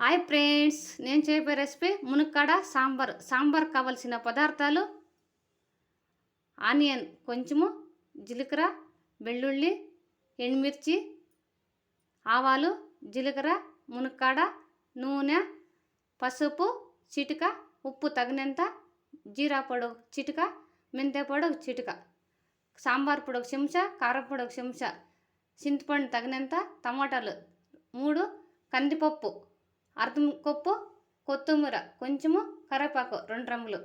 Hi friends నేను చెప్పే recipe మునక్కాడ sambar. Sambar కావలసిన పదార్థాలు ఆనియన్ కొంచెము జీలకర్ర వెల్లుల్లి ఎండుమిర్చి ఆవాలు జీలకర్ర మునక్కాడ నూనె పసుపు చిటిక ఉప్పు తగినంత జీరా పొడి ఒక చిటిక మెంతే పొడి ఒక చిటిక సాంబార్ పొడి ఒక చెంచా కారం పొడి ఒక చెంచా చింతపండు తగినంత టమాటాలు మూడు కందిపప్పు అర్థం కొప్పు కొత్తిమీర కొంచెము కరివేపాకు రెండు రంగులు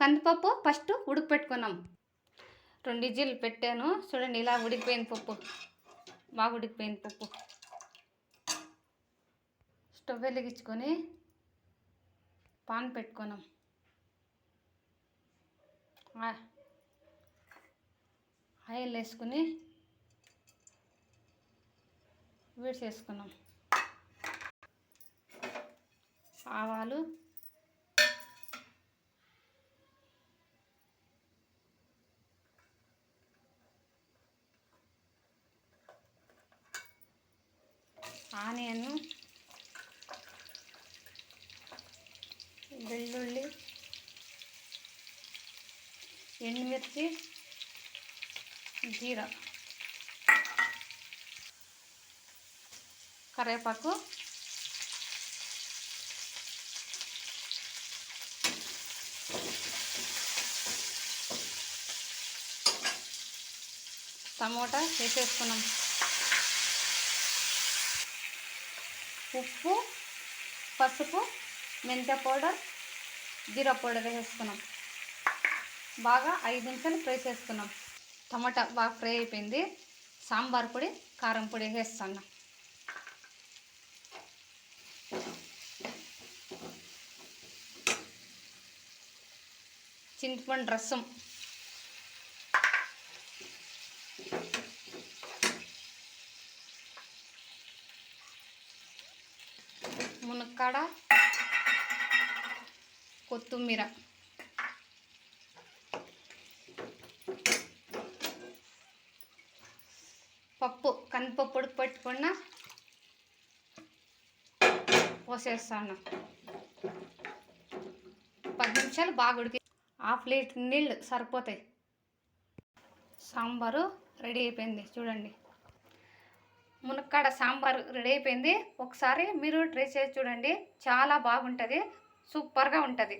కందిపప్పు ఫస్ట్ ఉడకపెట్టుకున్నాం. రెండు ఇజ్జీలు పెట్టాను. చూడండి ఇలా ఉడికిపోయింది పప్పు. బాగా ఉడికిపోయింది పప్పు. స్టవ్ వెలిగించుకొని పాన్ పెట్టుకున్నాం. ఆయిల్ వేసుకుని వేడి చేసుకున్నాం ఆవాలు. ఆనియన్. వెల్లుల్లి. ఎండుమిర్చి. జీరా. కరివేపాకు. టమోటా వేసేసుకున్నాం. ఉప్పు పసుపు మెంతి పౌడర్ జీరా పౌడర్ వేసేసుకున్నాం. బాగా ఐదు నిమిషాలు ఫ్రై చేసుకున్నాం. టమాటా బాగా ఫ్రై అయిపోయింది. సాంబార్ పొడి కారం పొడి వేసేస్తున్నాం. చింతపండు రసం. మునక్కాడ కొత్తిమీర. పప్పు కందిపప్పు ఉడక పెట్టుకున్న పోసేస్తాను. పది నిమిషాలు బాగా ఉడికి హాఫ్ లీటర్ నీళ్ళు సరిపోతాయి. సాంబారు రెడీ అయిపోయింది. చూడండి. మునక్కాడ సాంబార్ రెడీ అయిపోయింది. ఒకసారి మీరు ట్రై చేసి చూడండి. చాలా బాగుంటుంది. సూపర్గా ఉంటుంది.